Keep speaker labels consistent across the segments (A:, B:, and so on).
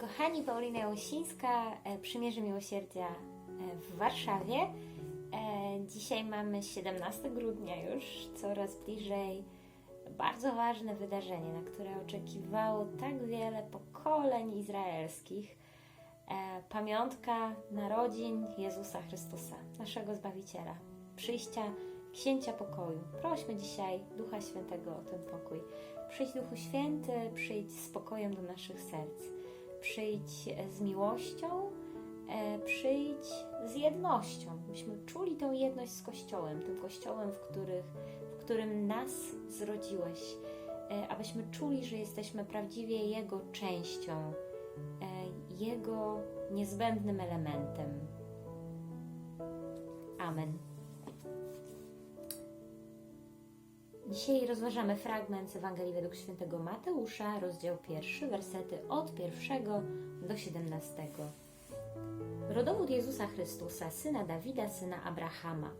A: Kochani, Paulina Jałosińska, e, Przymierze Miłosierdzia e, w Warszawie. E, Dzisiaj mamy 17 grudnia już, coraz bliżej. Bardzo ważne wydarzenie, na które oczekiwało tak wiele pokoleń izraelskich. Pamiątka narodzin Jezusa Chrystusa, naszego Zbawiciela, przyjścia Księcia Pokoju. Prośmy dzisiaj Ducha Świętego o ten pokój. Przyjdź Duchu Święty, przyjdź z pokojem do naszych serc. Przyjdź z miłością, e, przyjdź z jednością. Byśmy czuli tą jedność z Kościołem, tym Kościołem, w, których, w którym nas zrodziłeś, e, abyśmy czuli, że jesteśmy prawdziwie Jego częścią, e, Jego niezbędnym elementem. Amen. Dzisiaj rozważamy fragment z Ewangelii według świętego Mateusza, rozdział pierwszy, wersety od pierwszego do siedemnastego. Rodowód Jezusa Chrystusa, syna Dawida, syna Abrahama.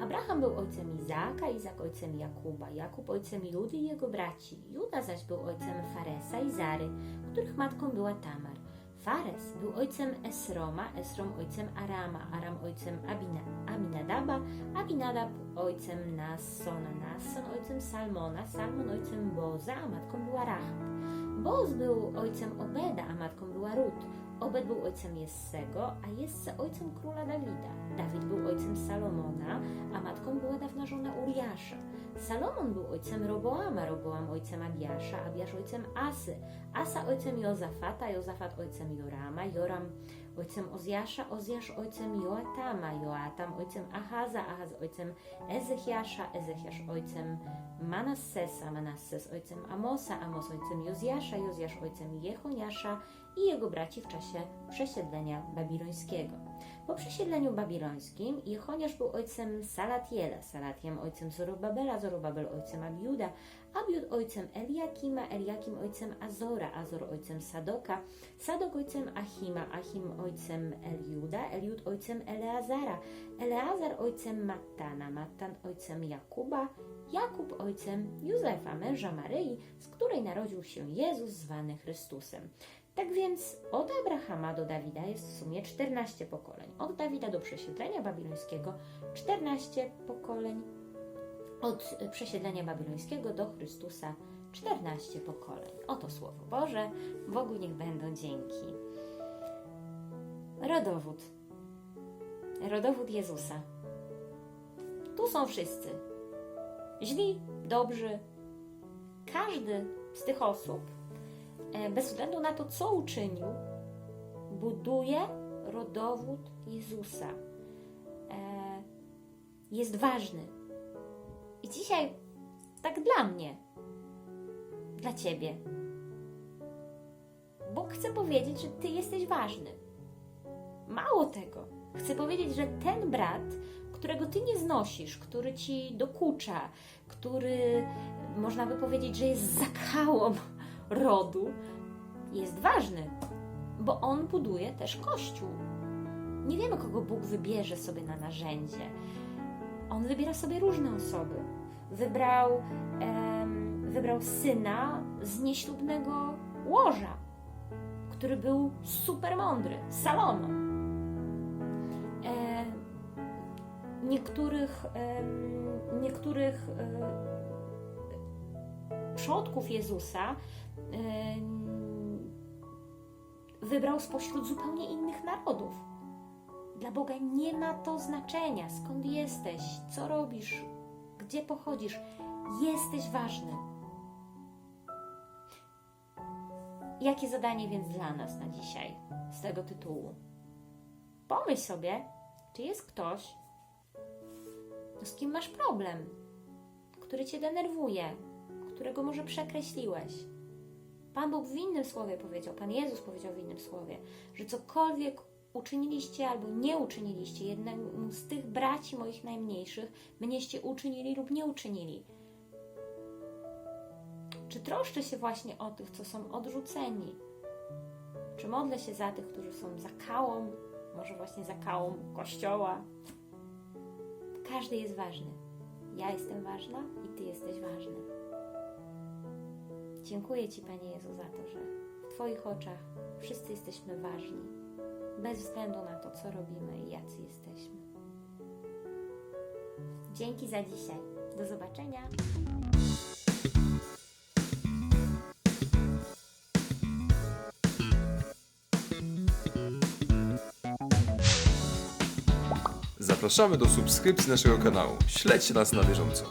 A: Abraham był ojcem Izaaka, Izak ojcem Jakuba, Jakub ojcem Judy i jego braci. Juda zaś był ojcem Faresa i Zary, których matką była Tamar. Fares był ojcem Esroma, Esrom ojcem Arama, Aram ojcem Abina, Aminadaba, Aminadab ojcem Nassona, Nasson ojcem Salmona, Salmon ojcem Boza, a matką była Rahab. Boz był ojcem Obeda, a matką była Rut. Obed był ojcem Jessego, a Jesse ojcem króla Dawida. Dawid był ojcem Salomona, a matką była dawna żona Uriasza. Salomon był ojcem Roboama, Roboam ojcem Abiasza, Abiasz ojcem Asy, Asa ojcem Jozafata, Jozafat ojcem Jorama, Joram ojcem Ozjasza, Ozjasz ojcem Joatama, Joatam ojcem Ahaza, Ahaz ojcem Ezechiasza, Ezechiasz ojcem Manassesa, Manasses ojcem Amosa, Amos ojcem Jozjasza, Jozjasz ojcem Jechoniasza i jego braci w czasie przesiedlenia babilońskiego. Po przesiedleniu babilońskim Jechoniasz był ojcem Salatiela, Salatiem ojcem Zorobabela, Zorobabel ojcem Abiuda, Abiud ojcem Eliakima, Eliakim ojcem Azora, Azor ojcem Sadoka, Sadok ojcem Achima, Achim ojcem Eliuda, Eliud ojcem Eleazara, Eleazar ojcem Mattana, Mattan ojcem Jakuba, Jakub ojcem Józefa, męża Maryi, z której narodził się Jezus zwany Chrystusem. Tak więc od Abrahama do Dawida jest w sumie 14 pokoleń. Od Dawida do przesiedlenia babilońskiego 14 pokoleń. Od przesiedlenia babilońskiego do Chrystusa 14 pokoleń. Oto Słowo Boże, Bogu niech będą dzięki. Rodowód. Rodowód Jezusa. Tu są wszyscy. Źli, dobrzy. Każdy z tych osób e, bez względu na to, co uczynił, buduje rodowód Jezusa. E, Jest ważny. I dzisiaj, tak dla mnie, dla Ciebie, Bóg chce powiedzieć, że Ty jesteś ważny. Mało tego, chcę powiedzieć, że ten brat, którego Ty nie znosisz, który Ci dokucza, który można by powiedzieć, że jest zakałą rodu, jest ważny, bo on buduje też kościół. Nie wiemy, kogo Bóg wybierze sobie na narzędzie. On wybiera sobie różne osoby. Wybrał, em, wybrał syna z nieślubnego łoża, który był super mądry, Salomon. E, niektórych, niektórych e, przodków Jezusa wybrał spośród zupełnie innych narodów. Dla Boga nie ma to znaczenia, skąd jesteś, co robisz, gdzie pochodzisz. Jesteś ważny. Jakie zadanie więc dla nas na dzisiaj z tego tytułu? Pomyśl sobie, czy jest ktoś, z kim masz problem, który cię denerwuje, którego może przekreśliłeś. Pan Bóg w innym słowie powiedział, Pan Jezus powiedział w innym słowie, że cokolwiek uczyniliście albo nie uczyniliście jednemu z tych braci moich najmniejszych, mnieście uczynili lub nie uczynili. Czy troszczę się właśnie o tych, co są odrzuceni? Czy modlę się za tych, którzy są zakałą, może właśnie zakałą Kościoła? Każdy jest ważny. Ja jestem ważna i Ty jesteś ważny. Dziękuję Ci, Panie Jezu, za to, że w Twoich oczach wszyscy jesteśmy ważni, bez względu na to, co robimy i jacy jesteśmy. Dzięki za dzisiaj. Do zobaczenia.
B: Zapraszamy do subskrypcji naszego kanału. Śledźcie nas na bieżąco.